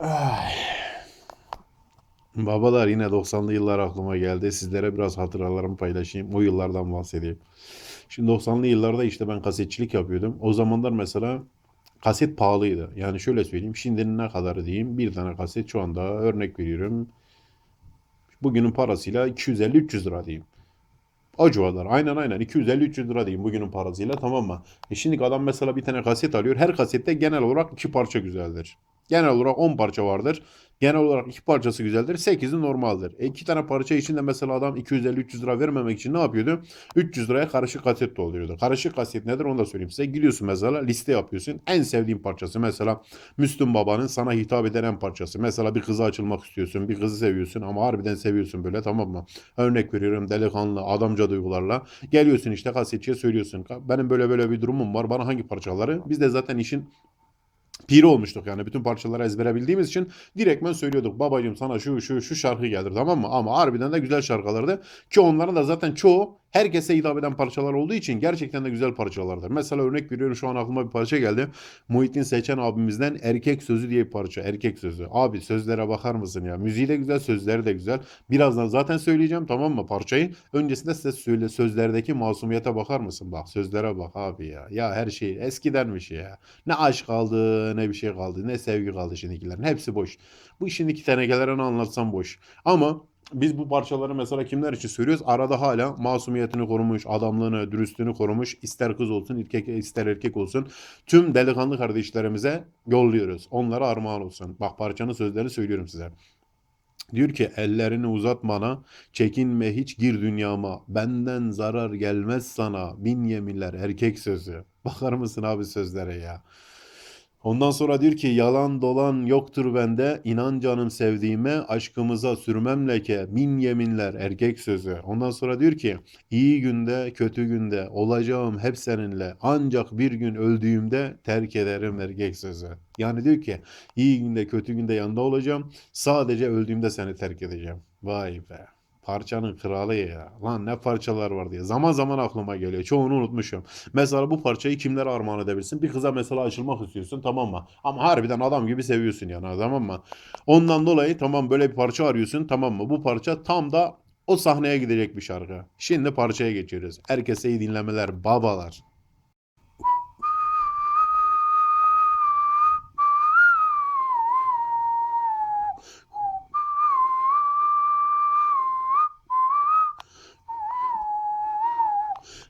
Ay. Babalar yine 90'lı yıllar aklıma geldi. Sizlere biraz hatıralarımı paylaşayım. O yıllardan bahsedeyim. Şimdi 90'lı yıllarda işte ben kasetçilik yapıyordum. O zamanlar mesela kaset pahalıydı. Yani şöyle söyleyeyim. Şimdi ne kadar diyeyim? Bir tane kaset şu anda örnek veriyorum. Bugünün parasıyla 250-300 lira diyeyim. O. Aynen aynen. 250-300 lira diyeyim bugünün parasıyla tamam mı? E şimdi adam mesela bir tane kaset alıyor. Her kasette genel olarak iki parça güzeldir. Genel olarak 10 parça vardır. Genel olarak iki parçası güzeldir. 8'i normaldir. E iki tane parça için de mesela adam 250-300 lira vermemek için ne yapıyordu? 300 liraya karışık kaset dolduruyordu. Karışık kaset nedir onu da söyleyeyim size. Gidiyorsun mesela liste yapıyorsun. En sevdiğin parçası mesela Müslüm Baba'nın sana hitap eden en parçası. Mesela bir kıza açılmak istiyorsun. Bir kızı seviyorsun ama harbiden seviyorsun böyle tamam mı? Örnek veriyorum delikanlı adamca duygularla. Geliyorsun işte kasetçiye söylüyorsun. Benim böyle böyle bir durumum var. Bana hangi parçaları? Biz de zaten işin piri olmuştuk yani bütün parçaları ezbere bildiğimiz için direktmen söylüyorduk. Babacım sana şu şu şu şarkı gelir tamam mı? Ama harbiden de güzel şarkılardı. Ki onların da zaten çoğu herkese hitap eden parçalar olduğu için gerçekten de güzel parçalardır. Mesela örnek veriyorum şu an aklıma bir parça geldi. Muhittin Seçen abimizden Erkek Sözü diye bir parça. Erkek Sözü. Abi sözlere bakar mısın ya? Müziği de güzel, sözleri de güzel. Birazdan zaten söyleyeceğim tamam mı parçayı? Öncesinde size söyle sözlerdeki masumiyete bakar mısın? Bak sözlere bak abi ya. Ya her şey eskidenmiş ya. Ne aşk kaldı ne bir şey kaldı ne sevgi kaldı şimdikilerin. Hepsi boş. Bu şimdiki tenekelerini anlatsam boş. Ama biz bu parçaları mesela kimler için söylüyoruz? Arada hala masumiyetini korumuş, adamlığını, dürüstlüğünü korumuş. ister kız olsun, erkek, ister erkek olsun. Tüm delikanlı kardeşlerimize yolluyoruz. Onlara armağan olsun. Bak parçanın sözlerini söylüyorum size. Diyor ki ellerini uzat bana, çekinme hiç gir dünyama, benden zarar gelmez sana, bin yeminler erkek sözü. Bakar mısın abi sözlere ya? Ondan sonra diyor ki yalan dolan yoktur bende. İnan canım sevdiğime aşkımıza sürmem leke. Bin yeminler erkek sözü. Ondan sonra diyor ki iyi günde kötü günde olacağım hep seninle. Ancak bir gün öldüğümde terk ederim erkek sözü. Yani diyor ki iyi günde kötü günde yanında olacağım. Sadece öldüğümde seni terk edeceğim. Vay be. Parçanın kralı ya. Lan ne parçalar var diye. Zaman zaman aklıma geliyor. Çoğunu unutmuşum. Mesela bu parçayı kimlere armağan edebilirsin? Bir kıza mesela açılmak istiyorsun tamam mı? Ama harbiden adam gibi seviyorsun yani tamam mı? Ondan dolayı tamam böyle bir parça arıyorsun tamam mı? Bu parça tam da o sahneye gidecek bir şarkı. Şimdi parçaya geçiyoruz. Herkese iyi dinlemeler babalar.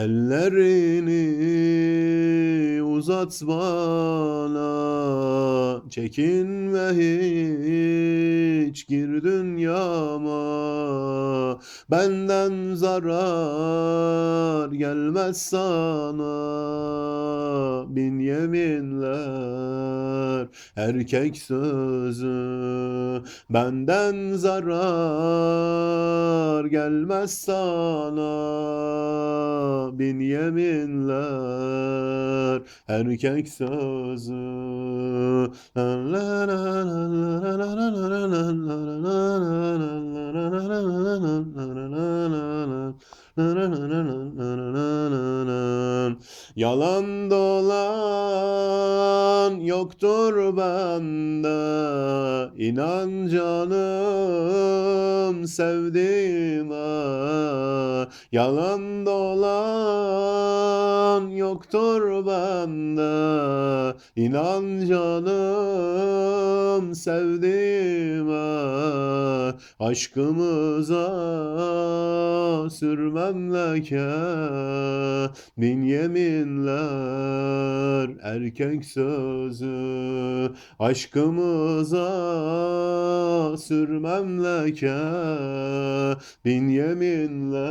Ellerini uzat bana, çekinme hiç gir dünyama. Benden zarar gelmez sana, bin yeminler erkek sözü. Benden zarar gelmez sana, bin yeminler erkek sözü. Yalan dolan yoktur bende İnan canım sevdiğime Yalan İnan canım sevdiğime Aşkımıza sürmem leke Bin yeminler erkek sözü. Aşkımıza sürmem leke Bin yeminler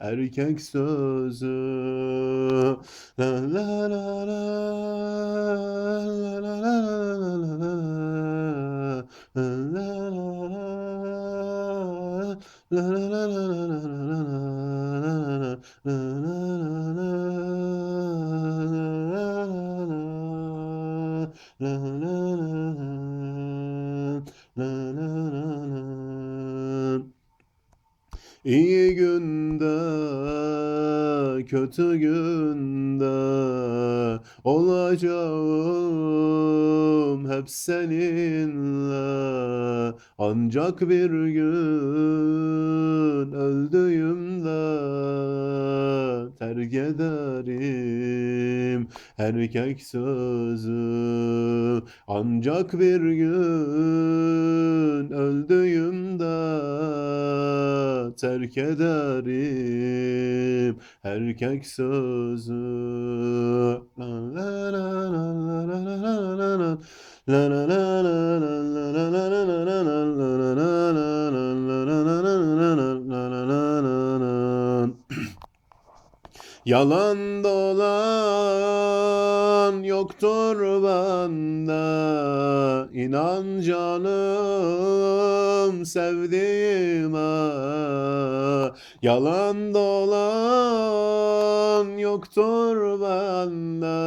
erkek sözü. La la la la la İyi günde, kötü günde olacağım hep seninle. Ancak bir gün ederim erkek sözü. Ancak bir gün öldüğümde terk ederim erkek sözü. La la la la. La la la la la la la la la la la la la Yalan dolan yoktur bende. İnan canım sevdiğime. Yalan dolan yoktur bende.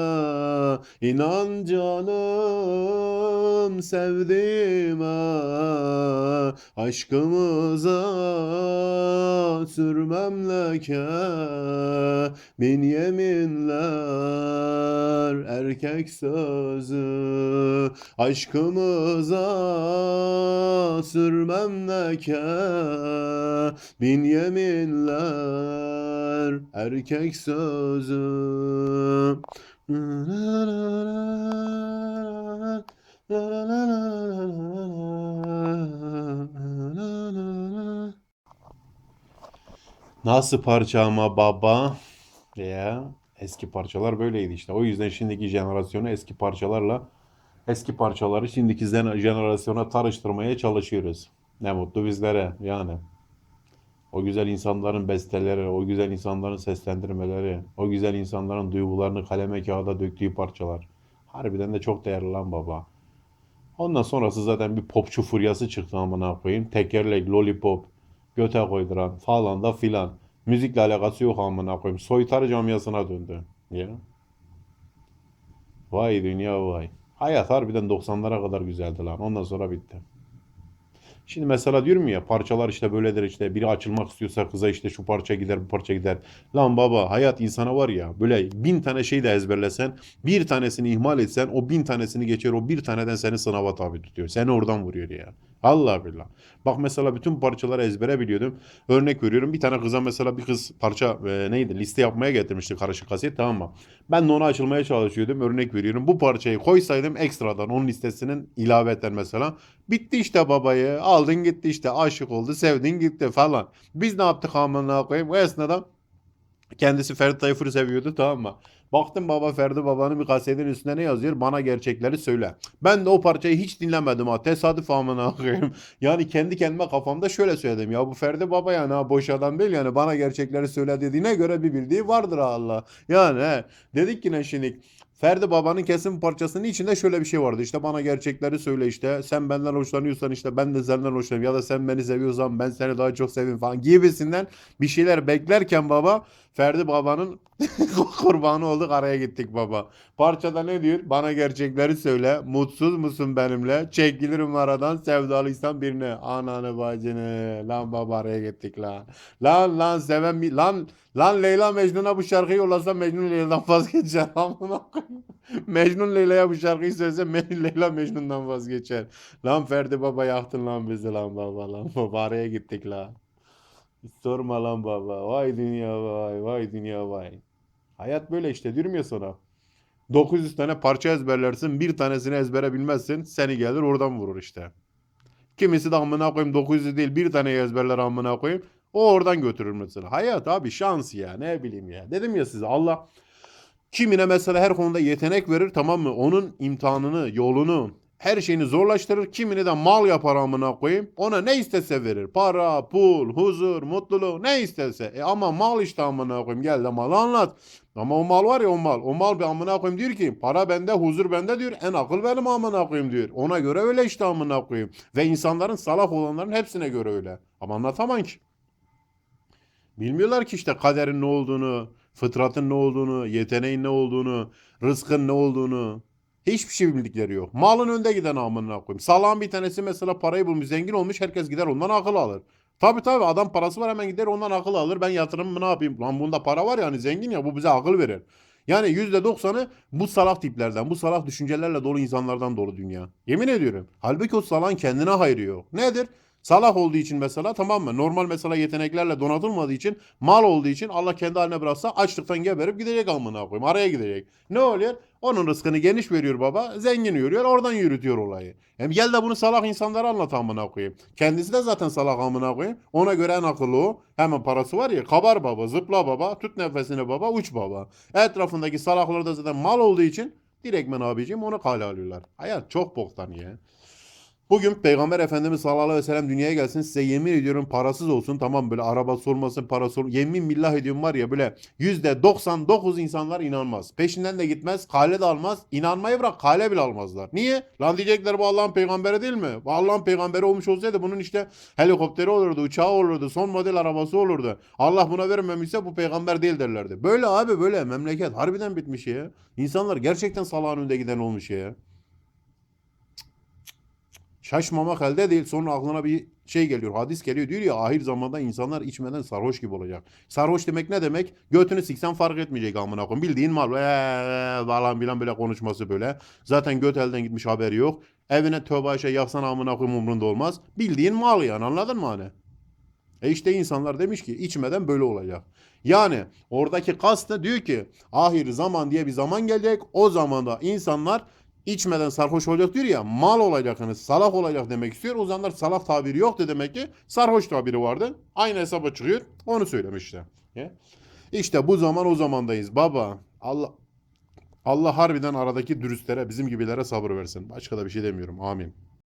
İnan canım sevdiğime Aşkımıza sürmem leke. Bin yeminler erkek sözü. Aşkımıza sürmem leke. Bin yeminler erkek sözü Nasıl parça ama baba? Ya eski parçalar böyleydi işte. O yüzden şimdiki jenerasyonu eski parçalarla eski parçaları şimdiki jenerasyona tarıştırmaya çalışıyoruz. Ne mutlu bizlere yani. O güzel insanların besteleri, o güzel insanların seslendirmeleri, o güzel insanların duygularını kaleme kağıda döktüğü parçalar. Harbiden de çok değerli lan baba. Ondan sonrası zaten bir popçu furyası çıktı amına koyayım. Tekerlek, lollipop, göte koyduran falan da filan. Müzikle alakası yok amına koyayım. Soytarı camiasına döndü. Ya. Vay dünya vay. Hayat harbiden 90'lara kadar güzeldi lan. Ondan sonra bitti. Şimdi mesela diyorum ya parçalar işte böyledir işte biri açılmak istiyorsa kıza işte şu parça gider bu parça gider. Lan baba hayat insana var ya böyle bin tane şey de ezberlesen bir tanesini ihmal etsen o bin tanesini geçer o bir taneden seni sınava tabi tutuyor. Seni oradan vuruyor ya. Allah billah. Bak mesela bütün parçaları ezbere biliyordum. Örnek veriyorum bir tane kıza mesela bir kız parça e, neydi liste yapmaya getirmişti karışık kaset tamam mı? Ben de ona açılmaya çalışıyordum. Örnek veriyorum bu parçayı koysaydım ekstradan onun listesinin ilaveten mesela. Bitti işte babayı aldın gitti işte aşık oldu sevdin gitti falan. Biz ne yaptık amına koyayım o esnada kendisi Ferdi Tayfur'u seviyordu tamam mı? Baktım baba Ferdi babanın bir kasetin üstüne ne yazıyor? Bana gerçekleri söyle. Ben de o parçayı hiç dinlemedim ha. Tesadüf amına koyayım. Yani kendi kendime kafamda şöyle söyledim. Ya bu Ferdi baba yani ha boş adam değil yani bana gerçekleri söyle dediğine göre bir bildiği vardır Allah. Yani he. Dedik ki ne Ferdi Baba'nın kesim parçasının içinde şöyle bir şey vardı. İşte bana gerçekleri söyle işte. Sen benden hoşlanıyorsan işte ben de senden hoşlanıyorum. Ya da sen beni seviyorsan ben seni daha çok seviyorum falan gibisinden bir şeyler beklerken baba Ferdi Baba'nın kurbanı olduk araya gittik baba. Parçada ne diyor? Bana gerçekleri söyle. Mutsuz musun benimle? Çekilirim aradan sevdalıysan birine. Ananı bacını. Lan baba araya gittik lan. Lan lan seven bir lan lan Leyla Mecnun'a bu şarkıyı yollasa Mecnun Leyla'dan vazgeçer. Mecnun Leyla'ya bu şarkıyı söylese Me- Leyla Mecnun'dan vazgeçer. Lan Ferdi baba yaktın lan bizi lan baba lan baba araya gittik lan. Hiç sorma lan baba. Vay dünya vay vay dünya vay. Hayat böyle işte ya sana. 900 tane parça ezberlersin bir tanesini ezbere bilmezsin seni gelir oradan vurur işte. Kimisi de amına koyayım 900 değil bir tane ezberler amına koyayım. O oradan götürür mesela. Hayat abi şans ya ne bileyim ya. Dedim ya size Allah kimine mesela her konuda yetenek verir tamam mı? Onun imtihanını, yolunu, her şeyini zorlaştırır. Kimini de mal yapar amına koyayım. Ona ne istese verir. Para, pul, huzur, mutluluk ne istese. E ama mal işte amına koyayım. Gel de malı anlat. Ama o mal var ya o mal. O mal bir amına koyayım diyor ki para bende, huzur bende diyor. En akıl benim amına koyayım diyor. Ona göre öyle işte amına koyayım. Ve insanların salak olanların hepsine göre öyle. Ama anlatamam ki. Bilmiyorlar ki işte kaderin ne olduğunu, fıtratın ne olduğunu, yeteneğin ne olduğunu, rızkın ne olduğunu. Hiçbir şey bildikleri yok. Malın önde giden amına koyayım. Salağın bir tanesi mesela parayı bulmuş, zengin olmuş, herkes gider ondan akıl alır. Tabii tabii adam parası var hemen gider ondan akıl alır. Ben yatırımımı ne yapayım? Lan bunda para var yani zengin ya bu bize akıl verir. Yani %90'ı bu salak tiplerden, bu salak düşüncelerle dolu insanlardan dolu dünya. Yemin ediyorum. Halbuki o salağın kendine hayrı yok. Nedir? Salak olduğu için mesela tamam mı? Normal mesela yeteneklerle donatılmadığı için mal olduğu için Allah kendi haline bıraksa açlıktan geberip gidecek amına koyayım. Araya gidecek. Ne oluyor? Onun rızkını geniş veriyor baba. Zengin yürüyor. Oradan yürütüyor olayı. Hem gel de bunu salak insanlara anlat amına koyayım. Kendisi de zaten salak amına koyayım. Ona göre en akıllı o. Hemen parası var ya. Kabar baba, zıpla baba, tut nefesini baba, uç baba. Etrafındaki salaklar da zaten mal olduğu için direktmen abicim onu kale alıyorlar. Hayat çok boktan ya. Bugün Peygamber Efendimiz sallallahu aleyhi ve sellem dünyaya gelsin size yemin ediyorum parasız olsun tamam böyle arabası olmasın parası ol yemin billah ediyorum var ya böyle yüzde 99 insanlar inanmaz. Peşinden de gitmez kale de almaz inanmayı bırak kale bile almazlar. Niye? Lan diyecekler bu Allah'ın peygamberi değil mi? Bu Allah'ın peygamberi olmuş olsaydı bunun işte helikopteri olurdu uçağı olurdu son model arabası olurdu. Allah buna vermemişse bu peygamber değil derlerdi. Böyle abi böyle memleket harbiden bitmiş ya. İnsanlar gerçekten salağın önünde giden olmuş ya. Şaşmamak elde değil. Sonra aklına bir şey geliyor. Hadis geliyor. Diyor ya ahir zamanda insanlar içmeden sarhoş gibi olacak. Sarhoş demek ne demek? Götünü siksen fark etmeyecek amına koyayım. Bildiğin mal. Eee falan filan böyle konuşması böyle. Zaten göt elden gitmiş haberi yok. Evine tövbe şey yapsan amına koyayım umrunda olmaz. Bildiğin mal yani anladın mı hani? E işte insanlar demiş ki içmeden böyle olacak. Yani oradaki kast da diyor ki ahir zaman diye bir zaman gelecek. O zamanda insanlar içmeden sarhoş olacak diyor ya mal olacak hani salak olacak demek istiyor. O zamanlar salak tabiri yoktu demek ki sarhoş tabiri vardı. Aynı hesaba çıkıyor. Onu söylemiş işte. Ya. İşte bu zaman o zamandayız baba. Allah Allah harbiden aradaki dürüstlere bizim gibilere sabır versin. Başka da bir şey demiyorum. Amin.